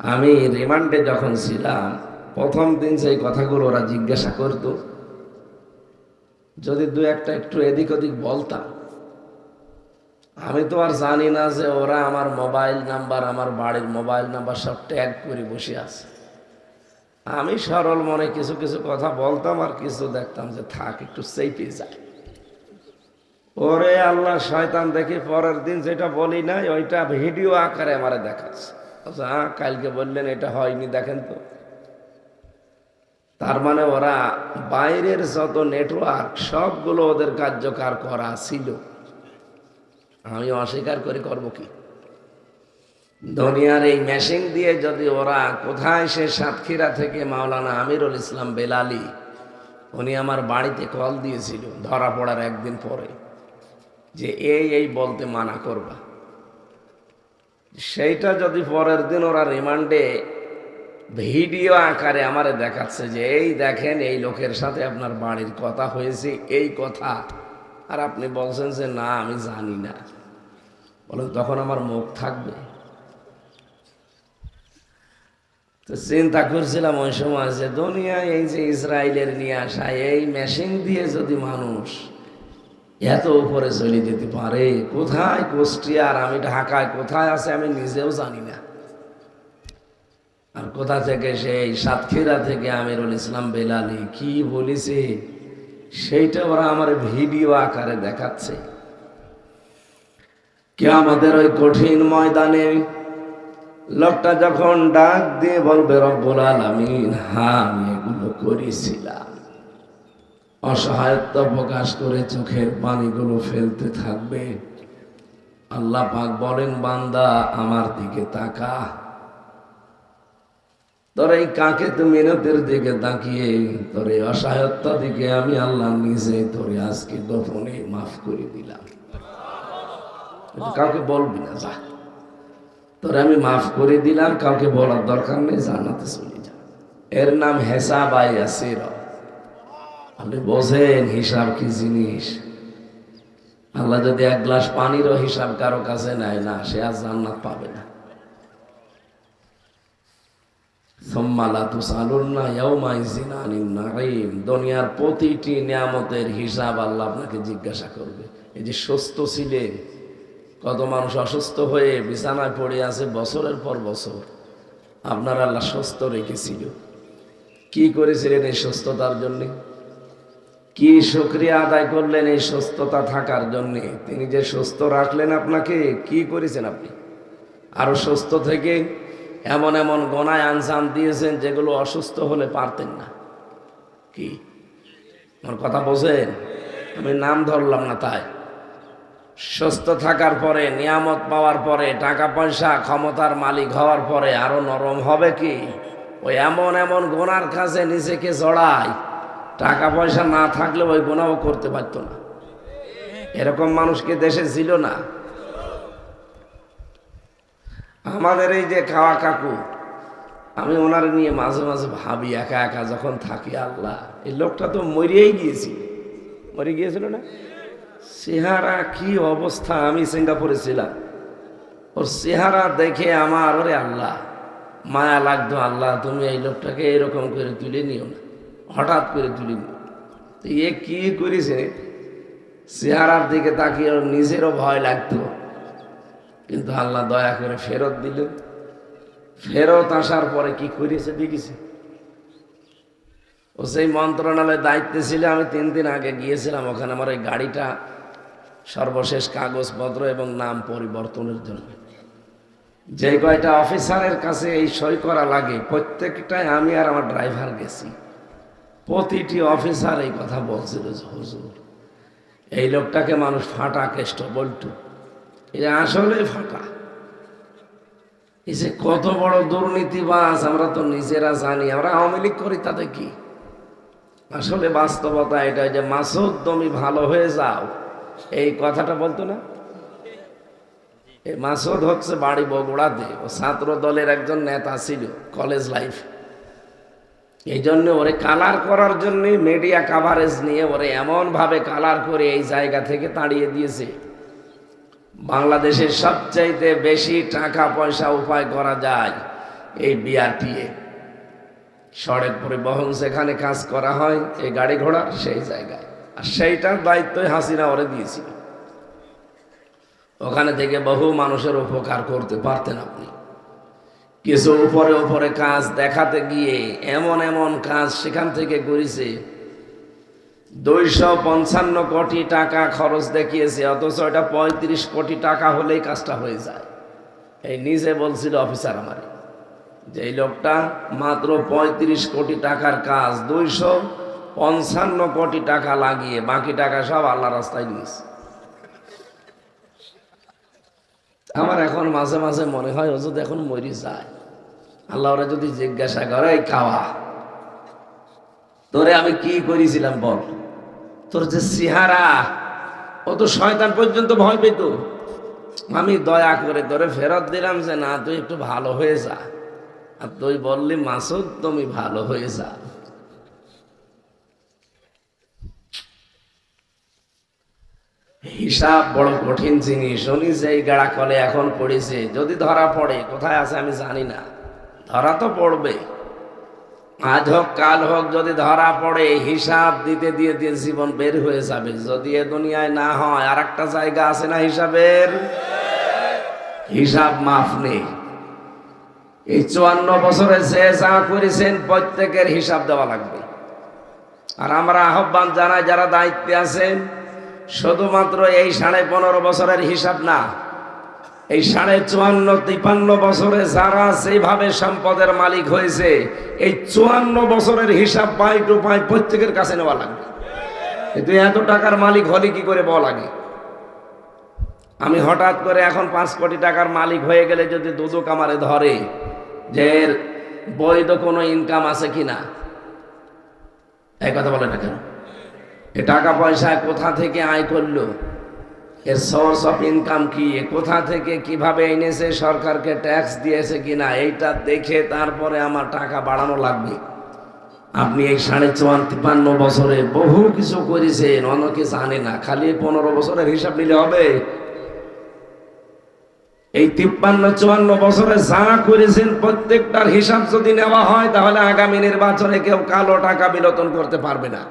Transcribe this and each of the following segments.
আমি রিমান্ডে যখন ছিলাম, প্রথম দিন সেই কথাগুলো ওরা জিজ্ঞাসা করত, যদি দু একটা একটু এদিক ওদিক বলতাম। আমি তো আর জানি না যে ওরা আমার মোবাইল নাম্বার, আমার বাড়ির মোবাইল নাম্বার সব ট্যাগ করে বসে আছে। আমি সরল মনে কিছু কিছু কথা বলতাম আর কিছু দেখতাম যে থাক, একটু সেইপে যায়। ওরে আল্লাহ, শয়তান দেখি পরের দিন যেটা বলি নাই, ওইটা ভিডিও আকারে আমারে দেখাচ্ছে। বলছে, হ্যাঁ কালকে বললেন এটা হয়নি। দেখেন তো। তার মানে ওরা বাইরের যত নেটওয়ার্ক সবগুলো ওদের কার্যকর করা ছিল। আমি অস্বীকার করে করব কি? দুনিয়ার এই মেশিন দিয়ে যদি ওরা কোথায় সে সাতক্ষীরা থেকে মাওলানা আমিরুল ইসলাম বেলালি উনি আমার বাড়িতে কল দিয়েছিল ধরা পড়ার একদিন পরে যে এই এই বলতে মানা করবা। সেইটা যদি পরের দিন ওরা রিমান্ডে ভিডিও আকারে আমারে দেখাচ্ছে যে, এই দেখেন, এই লোকের সাথে আপনার বাড়ির কথা হয়েছে, এই কথা। আর আপনি বলছেন যে, না, আমি জানি না। বলেন তখন আমার মুখ থাকবে। তো চিন্তা করছিলাম ওই সময় যে দুনিয়া এই যে ইসরায়েলের নিয়ে আসা, এই মেশিন দিয়ে যদি মানুষ এত উপরে চলে যেতে পারে। কোথায় কুষ্টিয়ার আমি ঢাকায় কোথায় আছে আমি নিজেও জানি না। আর কোথা থেকে সেই সাতক্ষীরা থেকে আমিরুল ইসলাম বেলালি কি বলেছে, সেইটা ওরা আমার ভিডিও আকারে দেখাচ্ছে। কে আমাদের ওই কঠিন ময়দানে? লোকটা যখন ডাক দিয়ে বলবে, রব্বুল আলামিন হ্যাঁ আমি এগুলো করেছিলাম। অসহায়ত্ব প্রকাশ করে চোখের পানিগুলো ফেলতে থাকবে। আল্লাহ পাক বলেন, বান্দা, আমার দিকে তাকা। তোর এই কাকে তো মিনতের দিকে তাকিয়ে, তোর এই অসহায়ত্ব দিকে আমি আল্লাহ নিজে তোরে আজকে গোপনে মাফ করে দিলাম। কাউকে বলবি না, যা। তোরে আমি মাফ করে দিলাম, কাউকে বলার দরকার নেই জানাতে চলে যা। এর নাম হেসাব আই আসির আপনি বোঝেন হিসাব কি জিনিস? আল্লাহ যদি এক গ্লাস পানিরও হিসাব কারও কাছে নেয় না, সে আর জান্নাত পাবে না। দুনিয়ার প্রতিটি নিয়ামতের হিসাব আল্লাহ আপনাকে জিজ্ঞাসা করবে। এই যে সুস্থ ছিলেন কত মানুষ অসুস্থ হয়ে বিছানায় পড়ে আছে বছরের পর বছর, আপনার আল্লাহ সুস্থ রেখেছিল। কি করেছিলেন এই সুস্থতার জন্যে? কি সক্রিয়া আদায় করলেন এই সুস্থতা থাকার জন্যে? তিনি যে সুস্থ রাখলেন আপনাকে, কি করেছেন আপনি? আরও সুস্থ থেকে এমন এমন গনায় আনসান দিয়েছেন যেগুলো অসুস্থ হলে পারতেন না। কি? আমার কথা বোঝেন? আমি নাম ধরলাম না তাই। সুস্থ থাকার পরে, নিয়ামত পাওয়ার পরে টাকা পয়সা ক্ষমতার মালিক হওয়ার পরে আরও নরম হবে কি? ওই এমন এমন গোনার কাছে নিজেকে জড়ায়। টাকা পয়সা না থাকলে ওই গোনাও করতে পারতো না। এরকম মানুষকে দেশে ছিল না? আমাদের এই যে খাওয়া কাকু, আমি ওনার নিয়ে মাঝে মাঝে ভাবি, একা একা যখন থাকি, আল্লাহ, এই লোকটা তো মরিয়েই গিয়েছিল। মরে গিয়েছিল না? চেহারা কি অবস্থা? আমি সিঙ্গাপুরে ছিলাম। ওর চেহারা দেখে আমার, ওরে আল্লাহ, মায়া লাগতো, আল্লাহ, তুমি এই লোকটাকে এরকম করে তুলে নিও না। হঠাৎ করে তুলে নিও তো এ কি করেছে? চেহারার দিকে তাকিয়ে ওর নিজেরও ভয় লাগতো। কিন্তু আল্লাহ দয়া করে ফেরত দিল। ফেরত আসার পরে কি করেছে দেখিছে? ও সেই মন্ত্রণালয়ে দায়িত্বে ছিল। আমি তিন দিন আগে গিয়েছিলাম। ওখানে আমার ওই গাড়িটা সর্বশেষ কাগজপত্র এবং নাম পরিবর্তনের জন্য। যে কয়টা অফিসারের কাছে এই সই করা লাগে প্রত্যেকটাই আমি আর আমার ড্রাইভার গেছি। প্রতিটি অফিসার এই কথা বলছিল যে, হুজুর, এই লোকটাকে মানুষ ফাটা কেষ্ট বলতো। এটা আসলে ফাটা এই যে কত বড় দুর্নীতিবাজ, আমরা তো নিজেরা জানি, আমরা আওয়ামী লীগ করি, তাতে কি? আসলে বাস্তবতা এটা যে, মাসুদ, তুমি ভালো হয়ে যাও। এই কথাটা বলতো না? এই মাসুদ হচ্ছে বাড়ি বগুড়াতে, ও ছাত্র দলের একজন নেতা ছিল, কলেজ লাইফ। এই জন্য ওরে কালার করার জন্য মিডিয়া কাভারেজ নিয়ে ওরে এমনভাবে কালার করে এই জায়গা থেকে তাড়িয়ে দিয়েছে। বাংলাদেশের সবচাইতে বেশি টাকা পয়সা উপায় করা যায় এই বিআরটিএ সড়ক পরিবহন সেখানে কাজ করা হয়, এই গাড়ি ঘোড়ার সেই জায়গায়। আর সেইটার দায়িত্বই হাসিনা ওরে দিয়েছিল। ওখানে থেকে বহু মানুষের উপকার করতে পারতেন আপনি। কিছু উপরে উপরে কাজ দেখাতে গিয়ে এমন এমন কাজ সেখান থেকে করেছে। দুইশো পঞ্চান্ন কোটি টাকা খরচ দেখিয়েছে, অথচ এটা পঁয়ত্রিশ কোটি টাকা হলেই কাজটা হয়ে যায়। এই নিজে বলছিল অফিসার আমার যে, এই লোকটা মাত্র পঁয়ত্রিশ কোটি টাকার কাজ, দুইশো পঞ্চান্ন কোটি টাকা লাগিয়ে বাকি টাকা সব আল্লাহ রাস্তায় নিয়েছে। আমার এখন মাঝে মাঝে মনে হয় ও এখন মরি যায়। আল্লাহ ওরা যদি জিজ্ঞাসা করে, এই খাওয়া, তোরে আমি কি করেছিলাম বল? তোর যে সিহারা ও তো শয়তান পর্যন্ত ভয় পেত। আমি দয়া করে তোরে ফেরত দিলাম যে, না, তুই একটু ভালো হয়ে যা। আর তুই বললি, মাসুদ, তুমি ভালো হয়ে যা। হিসাব বড় কঠিন জিনিস। উনি যেই গাড়া কলে এখন পড়েছে, যদি ধরা পড়ে, কোথায় আছে আমি জানি না। ধরা তো পড়বে। আজ হোক, কাল হোক, যদি ধরা পড়ে, হিসাব দিতে, দিয়ে দিয়ে জীবন বের হয়ে যাবে। যদি এ দুনিয়ায় না হয় আর একটা জায়গা আছে না হিসাবের? হিসাব মাফ নেই। এই চুয়ান্ন বছরে যে যা করেছেন, প্রত্যেকের হিসাব দেওয়া লাগবে। আর আমরা আহ্বান জানাই, যারা দায়িত্বে আছেন, শুধুমাত্র এই সাড়ে পনেরো বছরের হিসাব না এই সাড়ে চুয়ান্ন, তিপান্ন বছরে যারা সেইভাবে সম্পদের মালিক হয়েছে, এই চুয়ান্ন বছরের হিসাব পাই টু পাই প্রত্যেকের কাছে নেওয়া লাগবে। কিন্তু এত টাকার মালিক হলে কি করে বল আগে? আমি হঠাৎ করে এখন পাঁচ কোটি টাকার মালিক হয়ে গেলে যদি দুদু কামারে ধরে, যে বৈধ কোনো ইনকাম আছে কিনা? এই কথা বলে না কেন? এ টাকা পয়সা কোথা থেকে আয় করল? এর সোর্স অফ ইনকাম কি? কোথা থেকে কীভাবে এনেছে? সরকারকে ট্যাক্স দিয়েছে কিনা? এইটা দেখে তারপরে আমার টাকা বাড়ানো লাগবে। আপনি এই সাড়ে চুয়ান তিপ্পান্ন বছরে বহু কিছু করেছেন অনেকে জানে না। খালি পনেরো বছরের হিসাব নিলে হবে। এই তিপ্পান্ন চুয়ান্ন বছরে যা করেছেন, প্রত্যেকটার হিসাব যদি নেওয়া হয়, তাহলে আগামী নির্বাচনে কেউ কালো টাকা বিলোতন করতে পারবে না।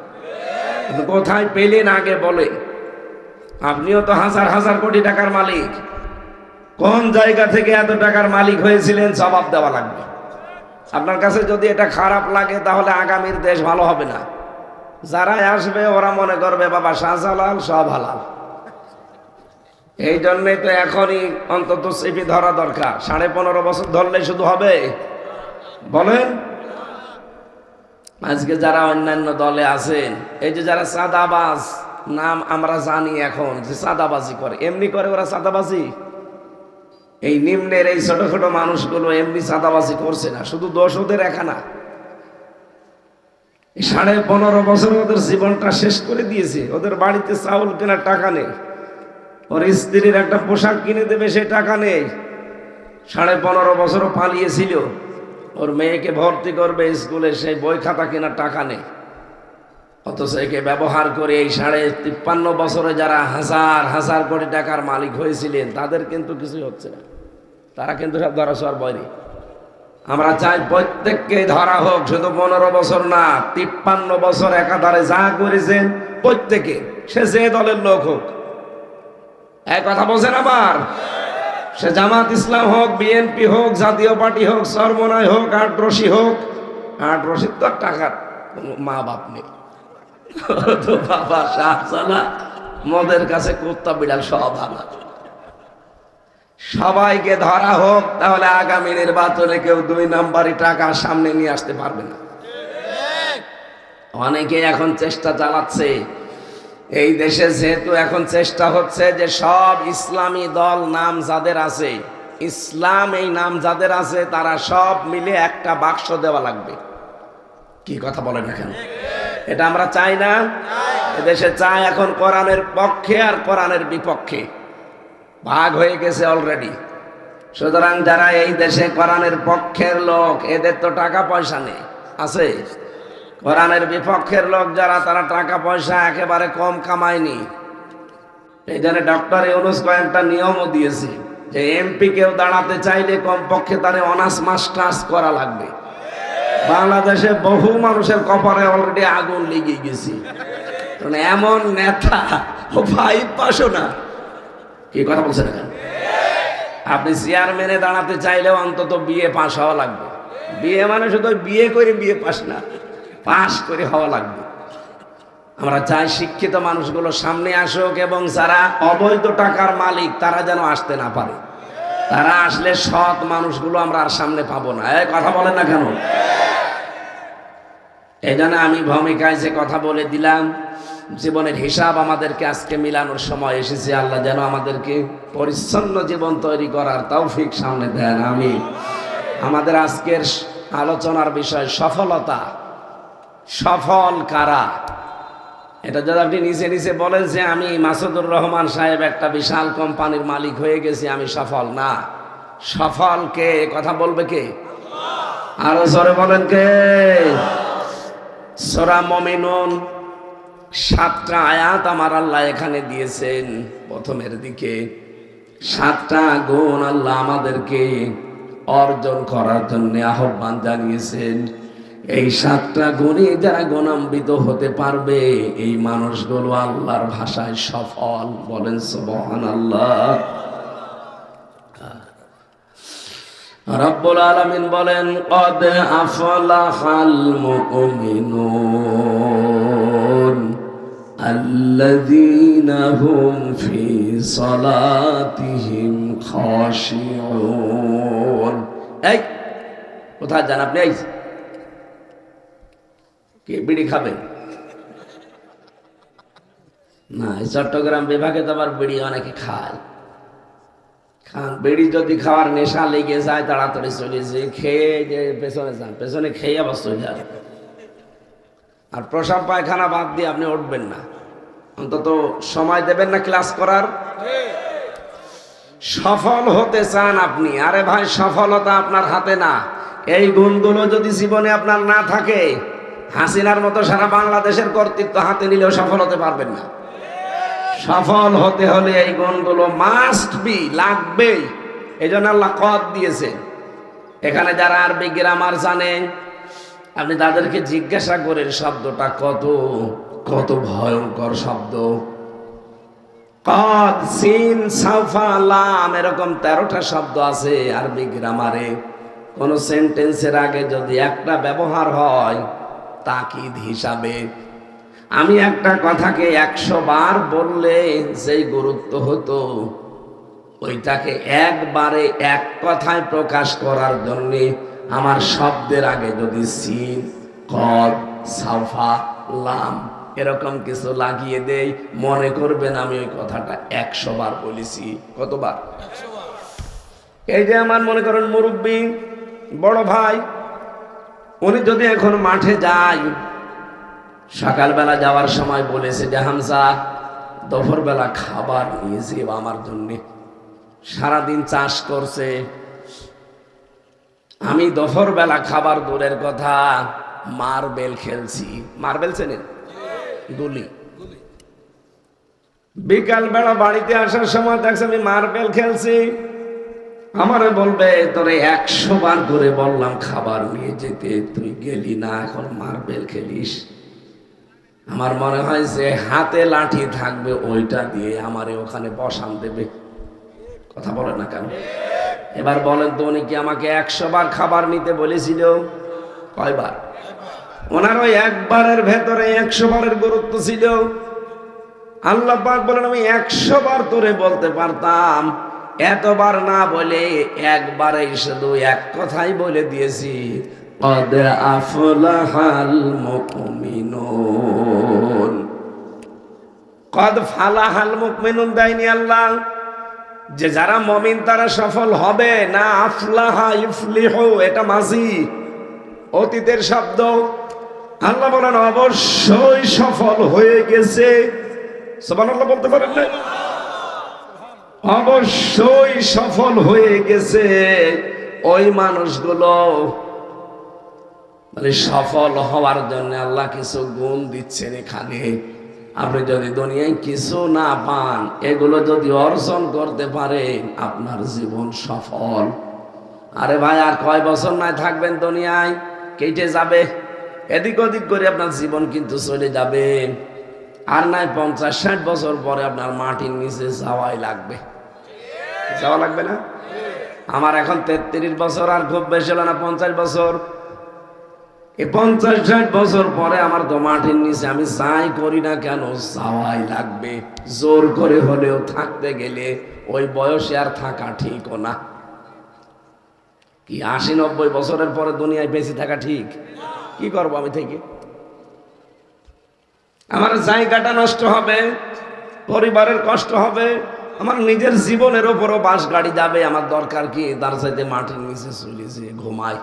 কোথায় পেলেন আগে বলে? আপনিও তো হাজার হাজার কোটি টাকার মালিক। কোন জায়গা থেকে এত টাকার মালিক হয়েছিলেন জবাব দেওয়া লাগবে। আপনার কাছে যদি এটা খারাপ লাগে, তাহলে আগামীর দেশ ভালো হবে না। যারাই আসবে, ওরা মনে করবে, বাবা, শাহজালাল সব হালাল। এই জন্যই তো এখনই অন্তত সিপি ধরা দরকার। সাড়ে পনেরো বছর ধরলে শুধু হবে। বলেন। আজকে যারা অন্যান্য দলে আছেন, এই যে যারা সাদাবাজ নাম আমরা জানি এখন যে সাদাবাজি করে। এমনি করে ওরা সাদাবাজি এই নিম্নের এই ছোট ছোট মানুষগুলো এমনি সাদাবাজি করছে না, শুধু দোষ ওদের এখানা এই সাড়ে পনেরো বছর ওদের জীবনটা শেষ করে দিয়েছে, ওদের বাড়িতে চাউল কেনার টাকা নেই। ওর স্ত্রীর একটা পোশাক কিনে দেবে, সে টাকা নেই। সাড়ে পনেরো বছরও পালিয়েছিল। ওর মেয়েকে ভর্তি করবে স্কুলে সেই বই খাতা কেনার টাকা নেই। অথচ একে ব্যবহার করে এই সাড়ে তিপ্পান্ন বছরে যারা হাজার হাজার কোটি টাকার মালিক হয়েছিলেন, তাদের কিন্তু কিছুই হচ্ছে না। তারা কিন্তু সব ধরা ছোঁয়ার বাইরে আমরা চাই প্রত্যেককে ধরা হোক, শুধু পনেরো বছর না, তিপ্পান্ন বছর একাধারে যা করেছেন, প্রত্যেকে সে যে দলের লোক হোক। এক কথা বলছেন আবার? সে জামাত ইসলাম হোক, বিএনপি হোক, জাতীয় পার্টি হোক, সর্বনয় হোক, আট রশি হোক, আট রশির তো টাকার মা বাপ নেই। তো বাবা মদের কাছে কুত্তা বিড়াল সব ভালো সবাইকে ধরা হোক, তাহলে আগামী নির্বাচনে কেউ দুই নাম্বারই টাকা সামনে নিয়ে আসতে পারবে না। অনেকে এখন চেষ্টা চালাচ্ছে। এই দেশে যেহেতু এখন চেষ্টা হচ্ছে যে সব ইসলামী দল নাম যাদের আছে, ইসলাম এই নাম যাদের আছে, তারা সব মিলে একটা বাক্স দেওয়া লাগবে। কি কথা বলেন এখানে? এটা আমরা চাই না। এদেশে চাই এখন কোরআনের পক্ষে আর কোরআনের বিপক্ষে। ভাগ হয়ে গেছে অলরেডি সুতরাং যারা এই দেশে কোরআনের পক্ষের লোক, এদের তো টাকা পয়সা নেই। আছে। কোরআনের বিপক্ষের লোক যারা, তারা টাকা পয়সা একেবারে কম কামায়নি। এই জন্য ডক্টর ইউনুস কয়েকটা নিয়মও দিয়েছে। যে এমপি কেউ দাঁড়াতে চাইলে কমপক্ষে তারে অনার্স মাস্টার্স করা লাগবে। বাংলাদেশে বহু মানুষের কপারে অলরেডি আগুন লেগে গেছে। এমন নেতা, ও ভাই, পাশো না। কি কথা বলছেন আপনি চেয়ারম্যানে দাঁড়াতে চাইলেও অন্তত বিয়ে পাশ হওয়া লাগবে। বিয়ে মানে শুধু বিয়ে করে বিয়ে পাস না, পাশ করে হওয়া লাগবে। আমরা চাই শিক্ষিত মানুষগুলো সামনে আসুক এবং যারা অবৈধ টাকার মালিক, তারা যেন আসতে না পারে। তারা আসলে সৎ মানুষগুলো আমরা আর সামনে পাবো না। কথা বলেন না কেন? এই জন্য আমি ভূমিকায় যে কথা বলে দিলাম, জীবনের হিসাব আমাদেরকে আজকে মিলানোর সময় এসেছে। আল্লাহ যেন আমাদেরকে পরিচ্ছন্ন জীবন তৈরি করার তৌফিক সামনে দেন আমি আমাদের আজকের আলোচনার বিষয় সফলতা। সফল কারা? এটা যদি আপনি নিচে নিচে বলেন যে আমি মাসুদুর রহমান সাহেব একটা বিশাল কোম্পানির মালিক হয়ে গেছি, আমি সফল না। সফল কে? কথা বলবে কে? আরও জোরে বলেন কে? সোরা মমিনুন, সাতটা আয়াত আমার আল্লাহ এখানে দিয়েছেন প্রথমের দিকে। সাতটা গুণ আল্লাহ আমাদেরকে অর্জন করার জন্য আহ্বান জানিয়েছেন। এই সাতটা গুণে যারা গুণান্বিত হতে পারবে, এই মানুষগুলো আল্লাহর ভাষায় সফল। বলেন সবহান আল্লাহ রব্বুল আলমিন বলেন, কদ আফলাহাল হাল আল্লাযীনা হুম ফি সালাতিহিম খাশিউন। এই, কোথায় যান আপনি? এই, কে বিড়ি খাবেন না চট্টগ্রাম বিভাগে তো আবার বিড়ি অনেকে খায়। খান বেড়ি যদি খাওয়ার নেশা লেগে যায়, তাড়াতাড়ি চলে যে খেয়ে যে পেছনে যান, পেছনে খেয়ে আবার চলে যান আর প্রসাব পায়খানা বাদ দিয়ে আপনি উঠবেন না। অন্তত সময় দেবেন না ক্লাস করার। সফল হতে চান আপনি। আরে ভাই, সফলতা আপনার হাতে না। এই গুণগুলো যদি জীবনে আপনার না থাকে, হাসিনার মতো সারা বাংলাদেশের কর্তৃত্ব হাতে নিলেও সফল হতে পারবেন না। সফল হতে হলে এই গুণগুলো মাস্ট বি লাগবেই এই জন্য আল্লাহ কদ দিয়েছে। এখানে যারা আরবি গ্রামার জানে, আপনি তাদেরকে জিজ্ঞাসা করেন শব্দটা কত কত ভয়ঙ্কর শব্দ। কদ, সিন সাউফা লাম, এরকম তেরোটা শব্দ আছে আরবি গ্রামারে কোন সেন্টেন্সের আগে যদি একটা ব্যবহার হয়, তাকিদ হিসাবে আমি একটা কথাকে একশো বার বললে যেই গুরুত্ব হতো, ওইটাকে একবারে এক কথায় প্রকাশ করার জন্যে আমার শব্দের আগে যদি সিন কদ সাফা লাম এরকম কিছু লাগিয়ে দেই, মনে করবেন আমি ওই কথাটা একশো বার বলেছি। কতবার? এই যে আমার মনে করেন মুরব্বী, বড় ভাই, উনি যদি এখন মাঠে যায় সকালবেলা যাওয়ার সময় বলেছে যে হামসা দুপুরবেলা খাবার নিয়েছি আমার জন্যে। সারাদিন চাষ করছে। আমি দুপুরবেলা খাবার দূরের কথা, মার্বেল খেলছি। মার্বেল চেনেন? গুলি। বিকাল বেলা বাড়িতে আসার সময় দেখছে আমি মার্বেল খেলছি। আমারে বলবে, তোরে একশো বার করে বললাম খাবার নিয়ে যেতে, তুই গেলি না, এখন মার্বেল খেলিস। আমার মনে হয় যে হাতে লাঠি থাকবে, ওইটা দিয়ে আমারে ওখানে বসান দেবে। কথা বলে না কেন? এবার বলেন তো উনি কি আমাকে একশো বার খাবার নিতে বলেছিল? কয়বার? ওনার ওই একবারের ভেতরে একশো বারের গুরুত্ব ছিল। আল্লাহ পাক বলেন, আমি একশো বার তোরে বলতে পারতাম। এতবার না বলে একবারে শুধু এক কথাই বলে দিয়েছি। قد أفلح المؤمنون قد فلح المؤمنون দেয়নি আল্লাহ যে যারা মমিন তারা সফল হবে না আফলাহা ইফলিহু এটা মাঝি অতীতের শব্দ আল্লাহ বলেন অবশ্যই সফল হয়ে গেছে সুবহানাল্লাহ বলতে পারেন না অবশ্যই সফল হয়ে গেছে ওই মানুষগুলো মানে সফল হওয়ার জন্য আল্লাহ কিছু গুণ দিচ্ছেন এখানে। আপনি যদি দুনিয়ায় কিছু না পান, এগুলো যদি অর্জন করতে পারেন, আপনার জীবন সফল। আরে ভাই, আর কয় বছর নাই থাকবেন দুনিয়ায়? কেটে যাবে। এদিক ওদিক করে আপনার জীবন কিন্তু চলে যাবে। আর নাই পঞ্চাশ, ষাট বছর পরে আপনার মাটির নিচে যাওয়াই লাগবে। যাওয়া লাগবে না? আমার এখন তেত্রিশ বছর, আর খুব বেশি হলো না পঞ্চাশ বছর। এই পঞ্চাশ ষাট বছর পরে আমার তো মাটির নিচে আমি যাই করি না কেন? যাওয়াই লাগবে। জোর করে হলেও থাকতে গেলে ওই বয়সে আর থাকা ঠিকও না। কি আশি নব্বই বছরের পরে দুনিয়ায় বেঁচে থাকা ঠিক? কি করব আমি থেকে? আমার জায়গাটা নষ্ট হবে, পরিবারের কষ্ট হবে, আমার নিজের জীবনের ওপরও বাস গাড়ি যাবে, আমার দরকার কি? তার সাথে মাটির নিচে চলে যে ঘুমায়